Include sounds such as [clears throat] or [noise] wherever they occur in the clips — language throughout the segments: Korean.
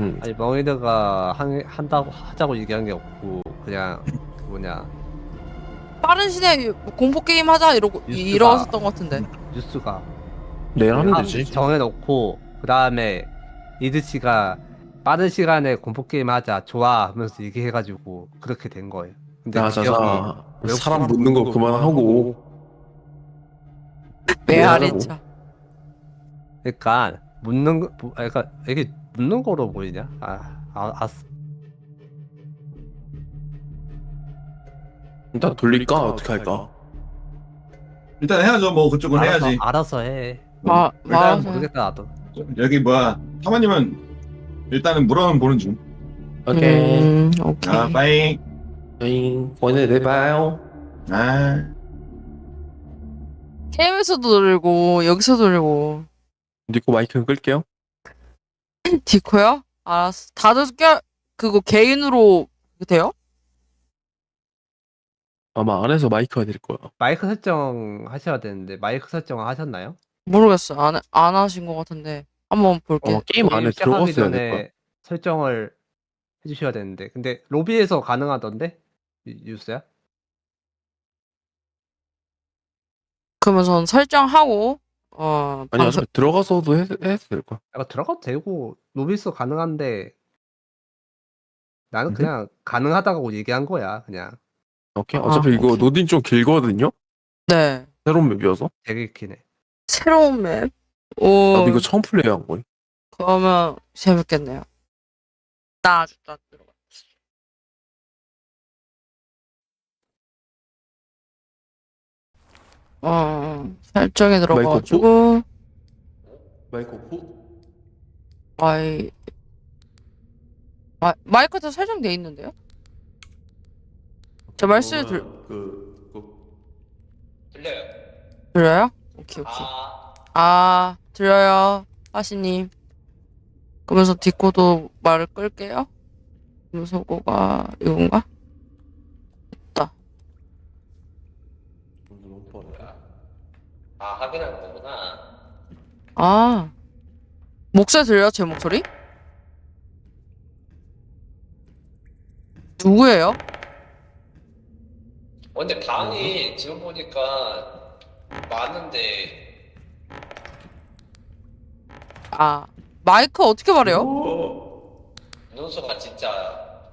응. 아니 멍이드가 한, 한다고 하자고 얘기한 게 없고 그냥 그 뭐냐 빠른 시내 공포 게임 하자 이러고 뉴스가- 이러셨던 것 같은데. 뉴스가 내일 하면 한- 되지. 정해놓고 그 다음에 이드 씨가 빠른 시간에 공포 게임 하자 좋아 하면서 얘기해가지고 그렇게 된 거예요. 근데 자, 그 자, 기억이 자. 사람 묻는 거 그만하고. 하라고. 차. 그러니까 묻는 거 뭐- 아, 그러니까 이게 묻는 거로 보이냐? 아, 아, 아 일단 돌릴까? 어떻게 할까? 일단 해야죠. 뭐 그쪽은 알아서, 해야지. 알아서 해. 마 일단 모르겠다 나도. 여기 뭐야 사모님은 일단은 물어는 보는 중. 오케이. 음, 오케이. 아 빠이. 잉. 오늘 내봐요. 아 게임에서도 돌리고 여기서도 돌리고. 니코 마이크 끌게요. [clears throat] 디코요? 알았어. 다들 껴 그거 개인으로 돼요? 아마 안에서 마이크가 될 거야. 마이크 설정 하셔야 되는데 마이크 설정 하셨나요? 모르겠어. 안, 안 하신 것 같은데. 한번 볼게. 어, 게임 안에 시작하기 들어갔어야 될 거야. 전에 설정을 해주셔야 되는데 근데 로비에서 가능하던데 유- 유스야? 그러면 전 설정하고 어 아니, 방송 어차피 들어가서도 해, 해도 될 거야. 약간 들어가도 되고 로비에서 가능한데 나는 음. 그냥 가능하다고 얘기한 거야 그냥 오케이. 아, 어차피 이거 오케이. 노딘 좀 길거든요? 네 새로운 맵이어서. 되게 기네 새로운 맵. 오 나도 이거 처음 플레이한 거야. 그러면 재밌겠네요. 나 아주 나 어 설정에 들어가가지고 마이크 오프? 마이 마 마이크도 설정돼 있는데요? 저 말씀 들 그, 그, 들려요 들려요? 오케이 오케이. 아 아 들려요 하시님. 그러면서 디코도 말을 끌게요. 무서고가 이건가? 너무 빠르다. 아 확인하는 거구나 아 목소리 들려요? 제 목소리? 누구예요? 어, 근데 방이 지금 보니까 많은데 아 마이크 어떻게 말해요? 눈수가 진짜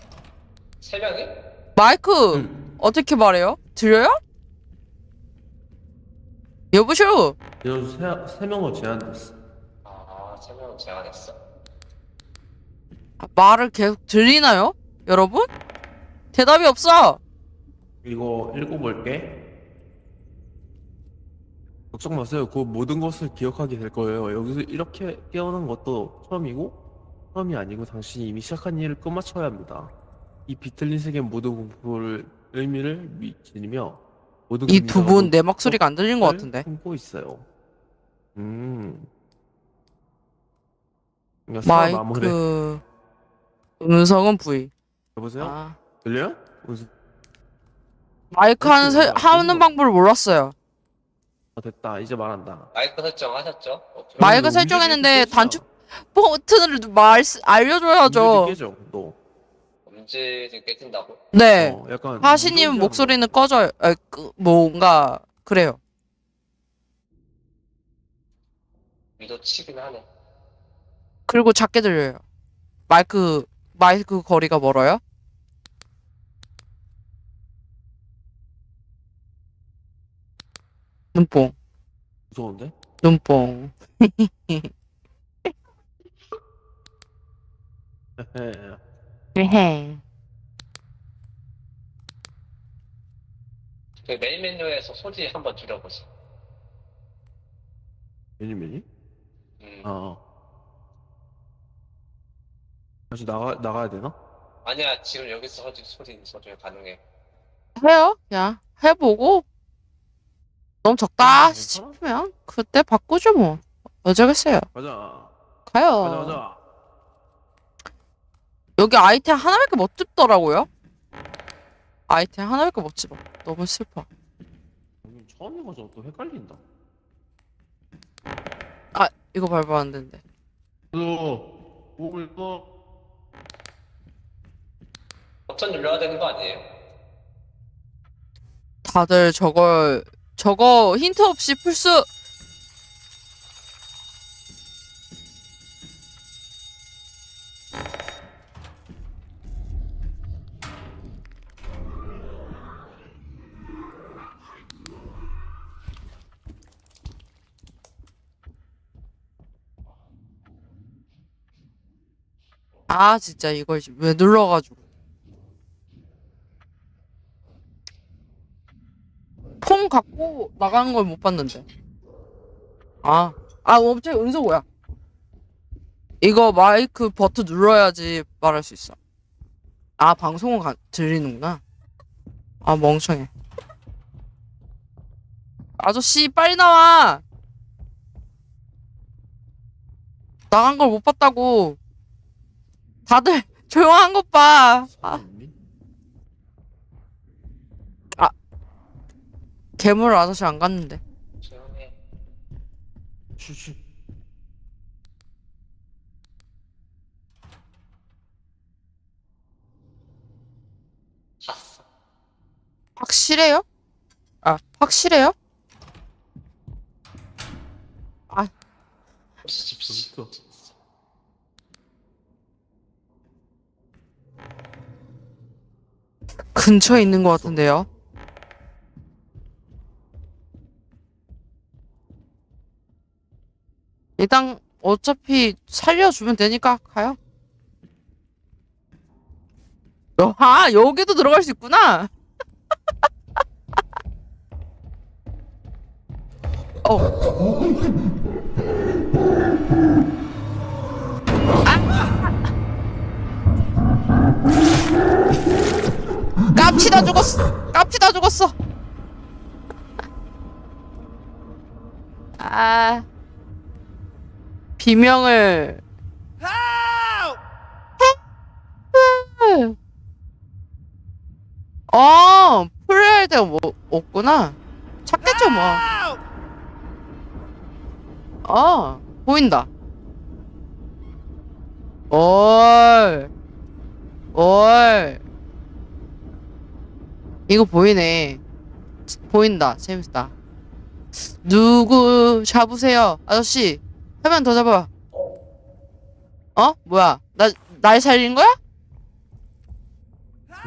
세 명이? 마이크 응. 어떻게 말해요? 들려요? 여보쇼 이런 세, 세 명으로 제한됐어. 아 세 명은 제한했어 말을 계속 들리나요? 여러분? 대답이 없어. 이거 읽어볼게. 걱정 마세요. 그 모든 것을 기억하게 될 거예요. 여기서 이렇게 깨어난 것도 처음이고 처음이 아니고 당신이 이미 시작한 일을 끝마쳐야 합니다. 이 비틀린 세계 모든 공포를 의미를 미치며 이 두 분 내 목소리가 안 들리는 것을 같은데. 품고 있어요. 음. 그러니까 마무리. 마이크 음성은 V. 여보세요? 아. 들려요? 무슨 마이크 하는 세, 마이크 하는. 방법을 몰랐어요. 아, 됐다. 이제 말한다. 마이크 설정하셨죠? 오케이. 마이크 너 설정했는데 단축. 버튼을 말 알려줘야죠. 깨져, 너. 음질이 깨진다고? 네. 어, 약간 하시님 목소리는 꺼져요. 에, 그, 뭔가 그래요. 믿어치긴 하네 그리고 작게 들려요. 마이크 마이크 거리가 멀어요? 눈뽕, 무서운데? 눈뽕. [laughs] 헤헤. 그 메인 메뉴에서 소리 한번 줄여보자 메뉴 메뉴? 음. 아. 어. 다시 나가 나가야 되나? 아니야 지금 여기서 소리 소리 소리 가능해 해요? 야, 해보고 너무 적다 음, 괜찮아? 싶으면 그때 바꾸죠 뭐. 어쩌겠어요. 가자. 가요. 가자 가자. 여기 아이템 하나밖에 못 집더라고요. 아이템 하나밖에 못 집어. 너무 슬퍼. 여기 처음 해가지고 또 헷갈린다. 아, 이거 밟으면 안 되는데. 너 보고 있어? 버튼 눌러야 되는 거 아니에요? 다들 저걸 저거 힌트 없이 풀 수 아 진짜 이걸 왜 눌러가지고 폰 갖고 나가는 걸 못 봤는데. 아, 아, 엄청 은서고야. 이거 마이크 버튼 눌러야지 말할 수 있어. 아, 방송은 가, 들리는구나. 아, 멍청해. 아저씨, 빨리 나와! 나간 걸 못 봤다고. 다들 [laughs] 조용한 것 봐. 아, 괴물 아저씨 안 갔는데. 조용해. 쉬쉬. 확실해요? 아, 확실해요? 재밌어. 근처에 있는 것 같은데요. 일단 어차피 살려주면 되니까 가요. 어, 아 여기도 들어갈 수 있구나. [laughs] 어. 깝치 다 죽었어. 깝치 다 죽었어. 아. 비명을! 어, 플레이할 데가 뭐 없구나. 찾겠죠 뭐. 어, 보인다. 올, 올. 이거 보이네. 보인다. 재밌다. 누구 잡으세요, 아저씨. 한 명 더 잡아. 어? 뭐야? 나, 날 살린 거야?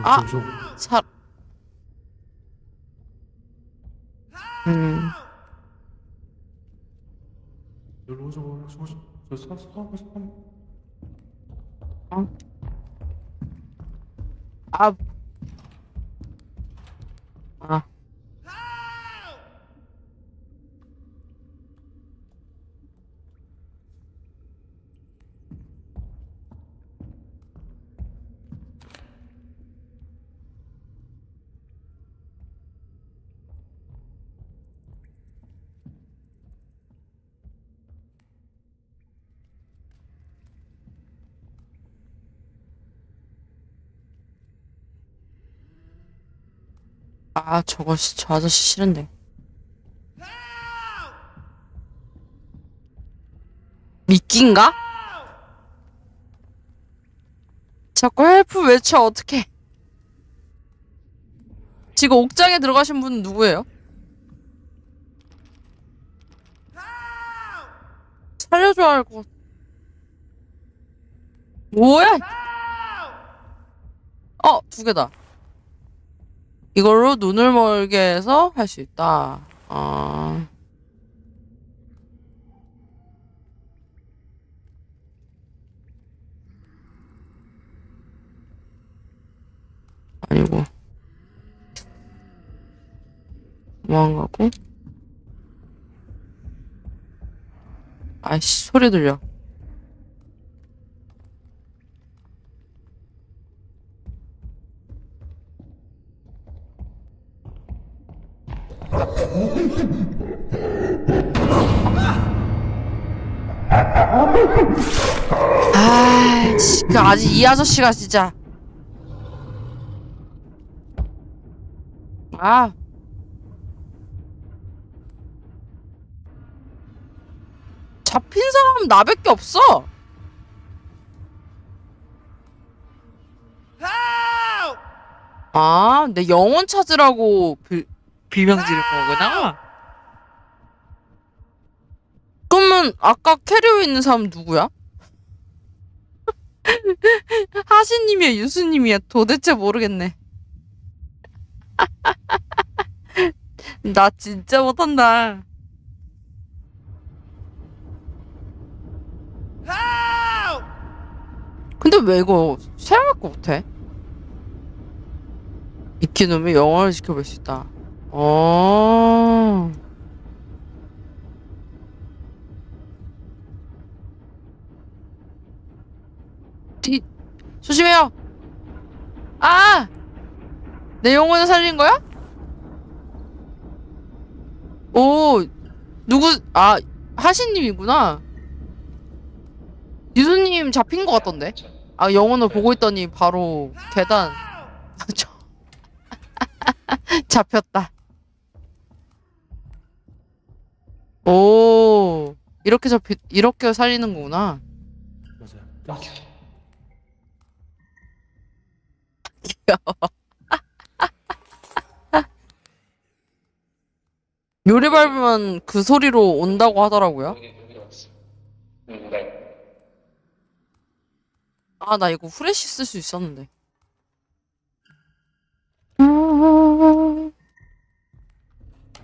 아. 살. 음. 여기로. 저 사, 사. 아. 아. 아, 저거, 씨- 저 아저씨 싫은데. 미끼인가? 자꾸 헬프 외쳐, 어떡해. 지금 옥장에 들어가신 분은 누구예요? 살려줘야 할 것. 뭐야? 어, 두 개다. 이걸로 눈을 멀게 해서 할 수 있다. 어... 아니고. 도망가고? 아이씨 소리 들려 아니 이 아저씨가 진짜. 아. 잡힌 사람 나밖에 없어. 아, 내 영혼 찾으라고 비, 빌명 지를 거구나. 그러면 아까 캐리어 있는 사람 누구야? [laughs] 하시님이야, 유수님이야. 도대체 모르겠네. [laughs] 나 진짜 못한다. 근데 왜 이거 사용할 거 못해? 익히놓으면 영어를 지켜볼 수 있다. 어. 뒤 조심해요. 아! 내 영혼을 살린 거야? 오, 누구? 아, 하신님이구나. 유수님 잡힌 것 같던데. 아, 영혼을 보고 있더니 바로 계단. [laughs] 저- [laughs] 잡혔다. 오, 이렇게 잡히, 이렇게 살리는 거구나. 맞아요. [laughs] 요리 밟으면 그 소리로 온다고 하더라고요. 아, 나 이거 후레쉬 쓸 수 있었는데. 할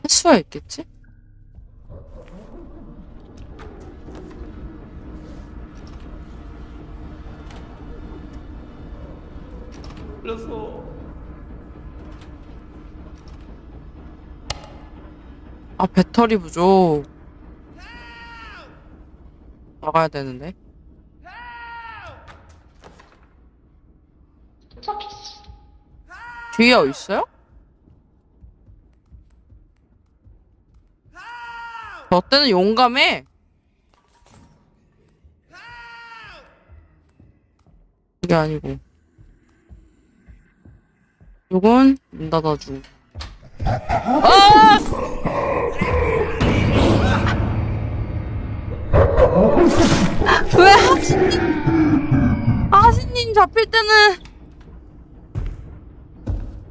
수가 있겠지? 그래서 아, 배터리 부족. 나가야 되는데. 뒤에 어딨어요? 저 때는 용감해. 그게 아니고. 요건 문 닫아주고. 아! 왜 하진님 하진님 잡힐 때는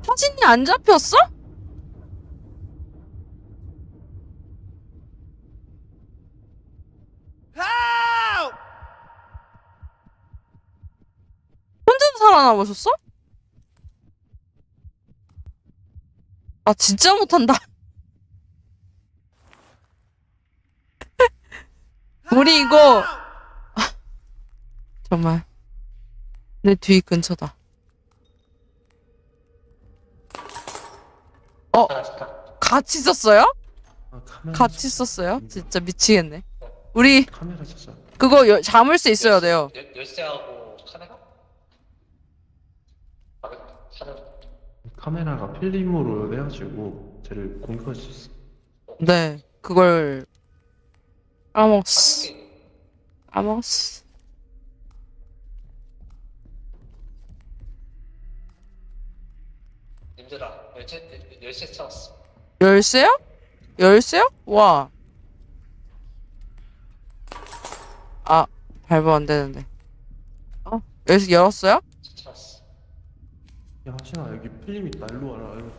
하진님 안 잡혔어? 혼자 살아남으셨어? 아 진짜 못한다 [laughs] 우리 이거 [laughs] 정말 내 뒤 근처다. 어 같이 썼어요? 아, 카메라 같이 썼어요? 진짜 미치겠네. 우리 카메라. 그거 여, 잠을 수 있어야 돼요. 열- 열쇠하고 카메라? 아, 카메라. 카메라가 필름으로 해가지고 쟤를 공격할 수 있어. 네, 그걸 까먹었어. 까먹었어. 님들아, 열쇠 열쇠 찾았어. 열쇠요? 열쇠요? 와. 아, 밟으면 안 되는데. 어? 열쇠 열었어요? 야 하신아 여기 필름 있다. 일로 와라. 일로.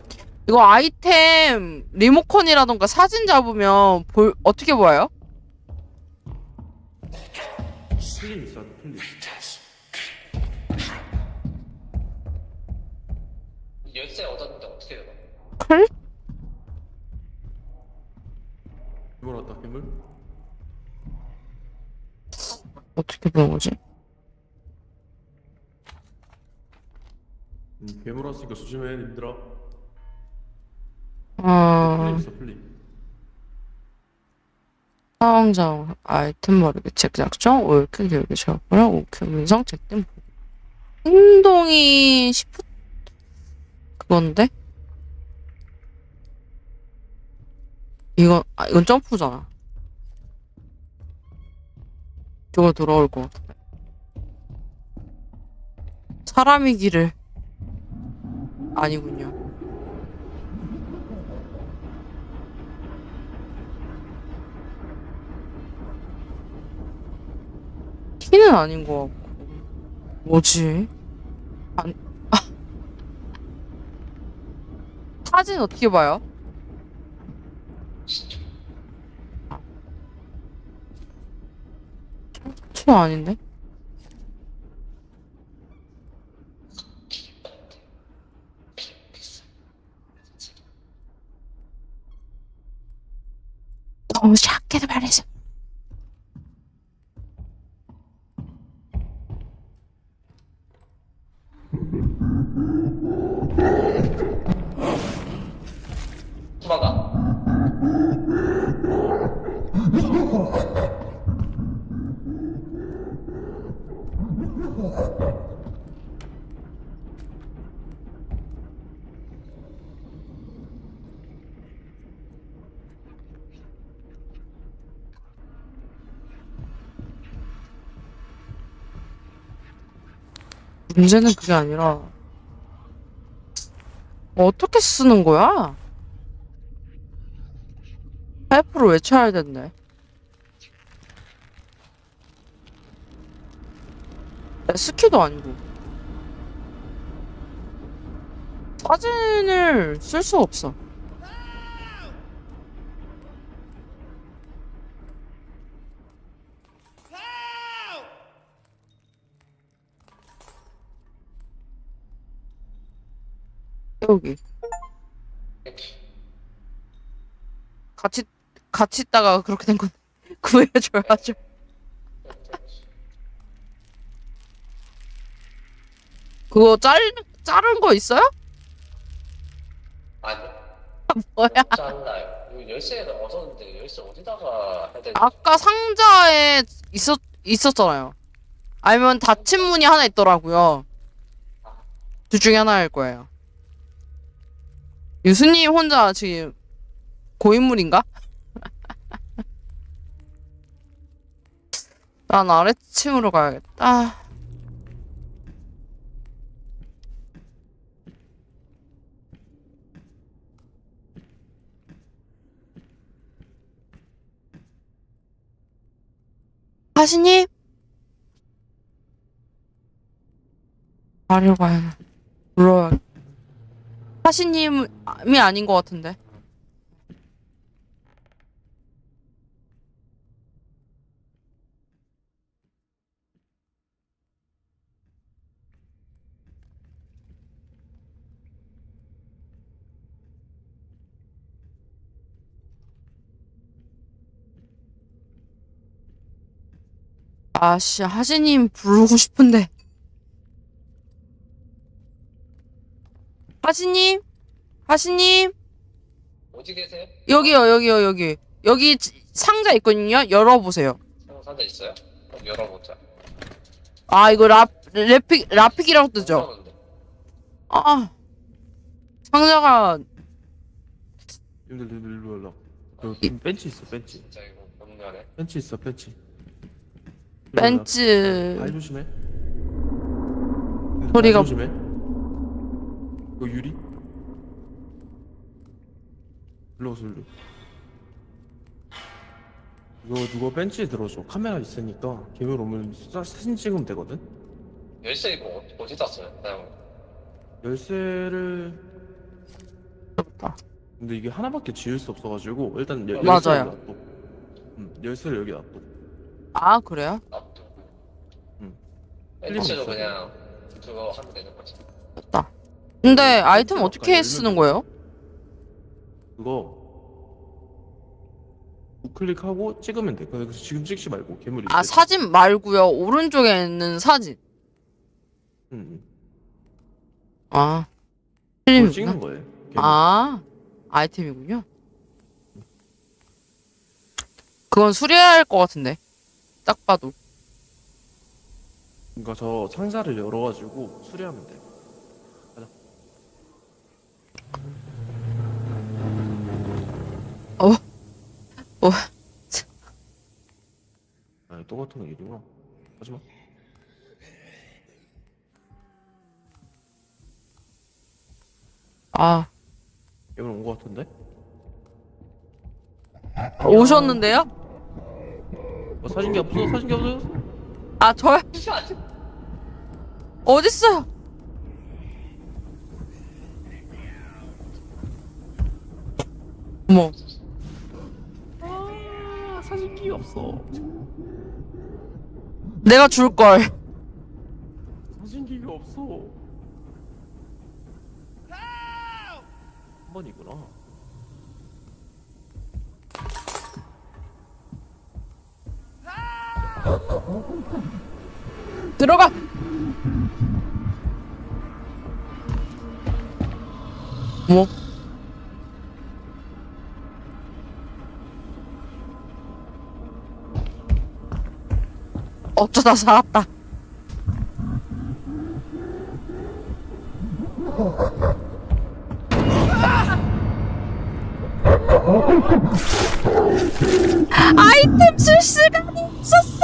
이거 아이템 리모컨이라던가 사진 잡으면 볼 어떻게 보여요? 필름 있어. 필름. 열쇠 얻었는데 어떻게 열어? 클? 괴물 왔다. 괴물. 어떻게 보는 거지? 음, 괴물 왔으니까 조심해 님들아. 어, 필름 있어. 필름. 상황장 아이템 머리게 제작정 올크 교육에 적고요 오크 문성 책등 행동이 시프 그건데 이건 아 이건 점프잖아 이거 돌아올 것 같아 사람이 길을 아니군요 키는 아닌 것 같고 뭐지? 안... 아. 사진 어떻게 봐요? 저 아닌데? 너무 작게 말해서 도망가. 문제는 그게 아니라 어떻게 쓰는 거야? 파이프를 외쳐야 된대. 스키도 아니고. 사진을 쓸 수 없어. 여기. 같이 같이 있다가 그렇게 된 건 [laughs] 구해줘야죠. 그거 짤 자른 거 있어요? 아니. 뭐야? 잘라요. 이거 열쇠는 얻었는데 열쇠 어디다가 해야 되지? 아까 상자에 있었 있었잖아요. 아니면 닫힌 문이 하나 있더라고요. 둘 중에 하나일 거예요. 유수님 혼자 지금 고인물인가? [laughs] 난 아래층으로 가야겠다. 하시님? 아래로 가야 물어야 하시님이 아닌 것 같은데. 아씨 하시님 부르고 싶은데 하시님 하시님 어디 계세요? 여기요 여기요 여기 여기 지- 상자 있거든요 열어보세요 어, 상자 있어요? 그럼 열어보자. 아 이거 라 래픽 라픽이라고 뜨죠 없는데. 아 상자가 님들 님들 일로 올라. 그 이- 벤치 있어 벤치. 진짜 이거 없냐네. 벤치 있어 벤치. 일로. 벤츠 발 조심해. 소리가- 발 조심해. 이거 유리? 일로 오세요 일로. 이거 누가 벤치에 들어줘. 카메라 있으니까 개별 오면 사- 사진 찍으면 되거든. 열쇠 이거 어- 어디다 써요? 그냥 열쇠를 없다. 근데 이게 하나밖에 지을 수 없어가지고 일단 열, 맞아요. 열쇠를 놔둬. 음, 열쇠를 여기 놔둬. 아 그래요 놔두고. 응. 벤치로 틀림없어. 그냥 그거 하면 되는 거지. 됐다 근데 네, 아이템 어떻게 쓰는 거예요 그거 우클릭하고 찍으면 돼. 근데 지금 찍지 말고 괴물이. 아. 사진 말고요 오른쪽에 있는 사진 응. 아 그걸 필름이구나 찍는 거예요. 괴물. 아 아이템이군요 그건 수리해야 할 것 같은데 딱 봐도 그러니까 저 상자를 열어가지고 수리하면 돼. 어? 어? 아, 똑같은 일이구나. 하지마. 아 괴물 온거 같은데? 오셨는데요? 어, 사진기 없어? 사진기 없어? 아 저요? 어딨어요? 어머 아 사진기 없어. 내가 줄걸 사진기가 없어. 한 번이구나. 들어가 뭐 어쩌다 살았다. 아이템 쓸 시간이 없었어.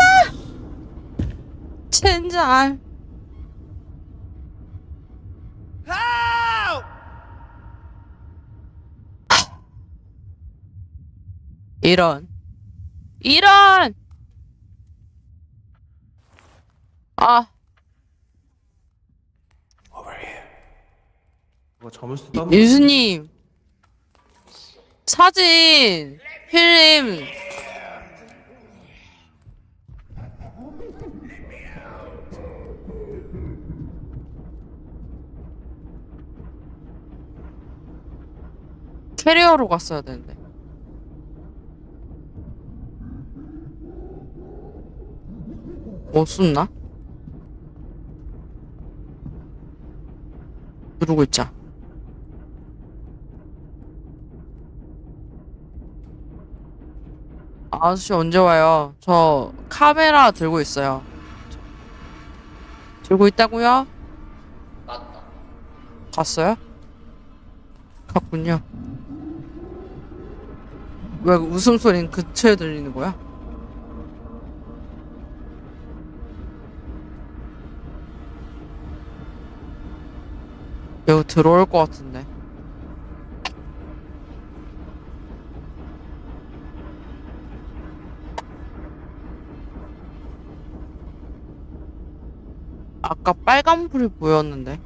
젠장. 이런 이런 아. 이거 잠을 쓰다. 유수님. 사진. 필름. 캐리어로 갔어야 되는데. 못 숨나? 누르고 있자 아저씨 언제 와요? 저 카메라 들고 있어요. 들고 있다고요? 맞다. 갔어요? 갔군요. 왜 웃음소리는 근처에 들리는 거야? 여기 들어올 것 같은데. 아까 빨간 불이 보였는데.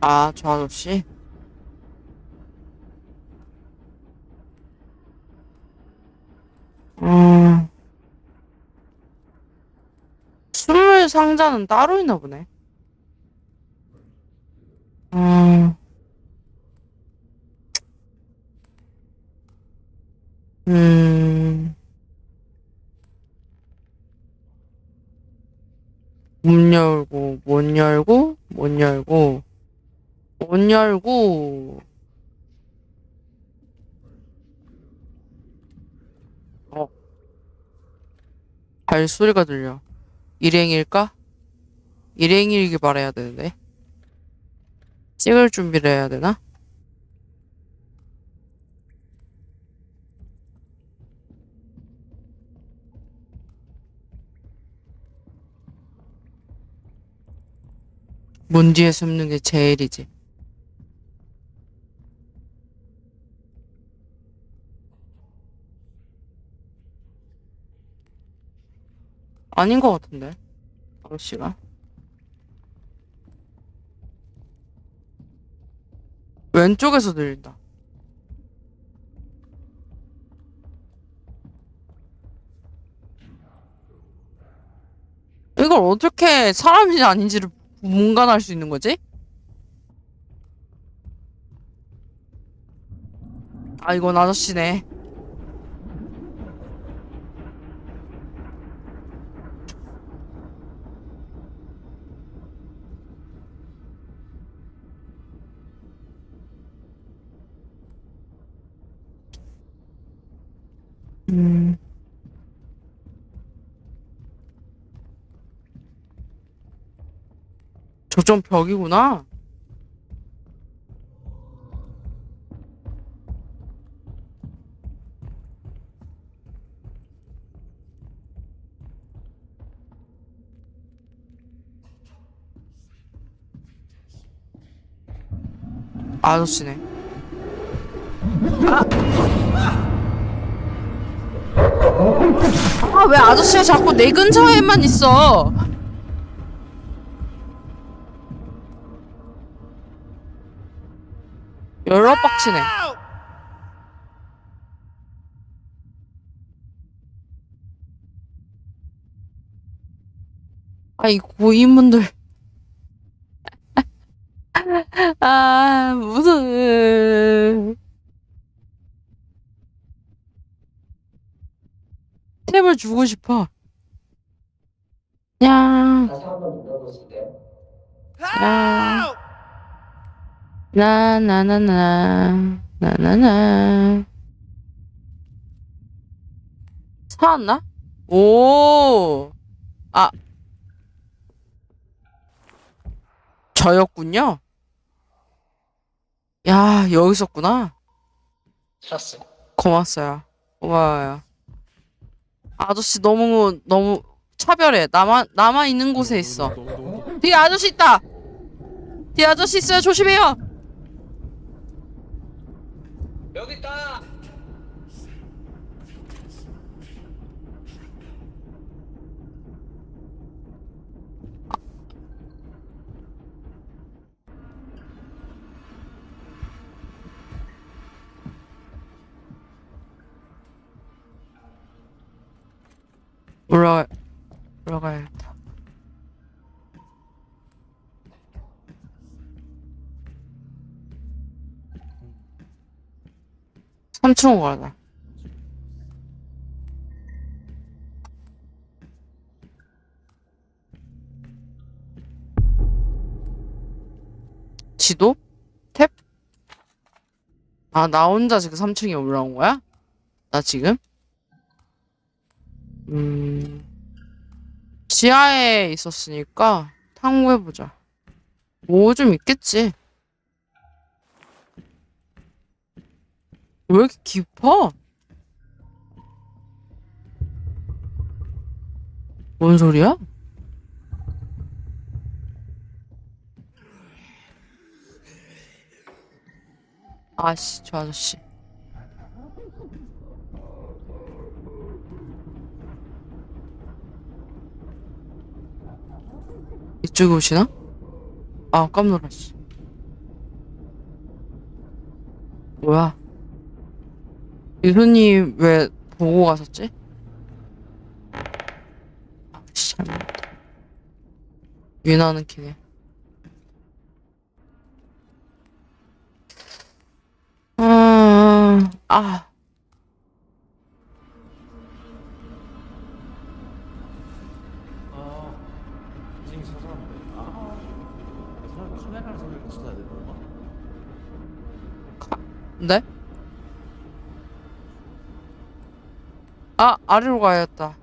아, 저 아저씨? 상자는 따로 있나 보네. 음. 음. 문 열고, 못 열고, 못 열고, 못 열고. 어. 발소리가 들려. 일행일까? 일행이길 바라야 되는데. 찍을 준비를 해야 되나? 문 뒤에 숨는 게 제일이지. 아닌 것 같은데. 아저씨가. 왼쪽에서 들린다. 이걸 어떻게 사람인지 아닌지를 문간할 수 있는 거지? 아, 이건 아저씨네. 저점 벽이구나. 아저씨네. 아! 아 왜 아저씨가 자꾸 내 근처에만 있어? 열어 빡치네. 아이 고인분들. [laughs] 아 무슨 템을 주고 싶어. 야. 야, 나나나나 나나나 사왔나? 오, 아, 저였군요. 야, 여기 있었구나. 찾았어요. 고맙어요. 고마워요. 아저씨 너무 너무 차별해. 나만 나만 있는 곳에 있어. 뒤에 아저씨 있다. 뒤에 아저씨 있어요. 조심해요. 여기 있다. 올라가 올라가야 겠다. 삼층으로 가자. 지도? 탭? 아, 나 혼자 지금 3층에 올라온 거야? 나 지금? 음, 지하에 있었으니까 탐구해보자. 뭐 좀 있겠지. 왜 이렇게 깊어? 뭔 소리야? 아씨, 저 아저씨. 이쪽에 오시나? 아, 깜놀라, 씨. 뭐야? 유수님 왜 보고 가셨지? 아. 유나는 키네. 음, 아. 아, 아, 아래로 가야겠다.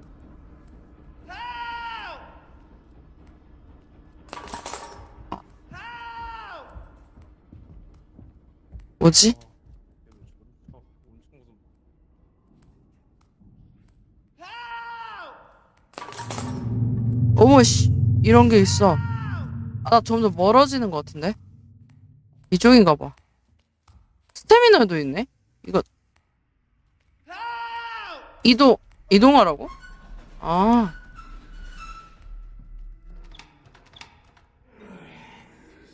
뭐지? 어머, 씨. 이런 게 있어. 아, 나 점점 멀어지는 것 같은데? 이쪽인가 봐. 스태미너도 있네? 이거. 이동, 이동하라고? 아.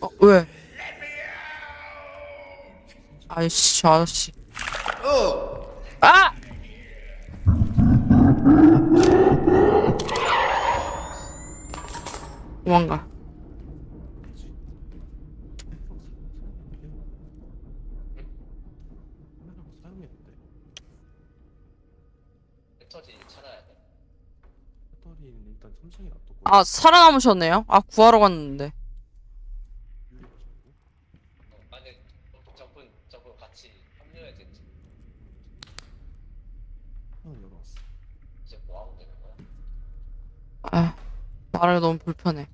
어, 왜? 아이씨, 저 아저씨. 아! 도망가. 카메라가 사용했는데. 배터리 찾아야 돼. 배터리는 일단 3층에 놔뒀고. 아, 살아남으셨네요? 아, 구하러 갔는데. 아, 말을 너무 불편해.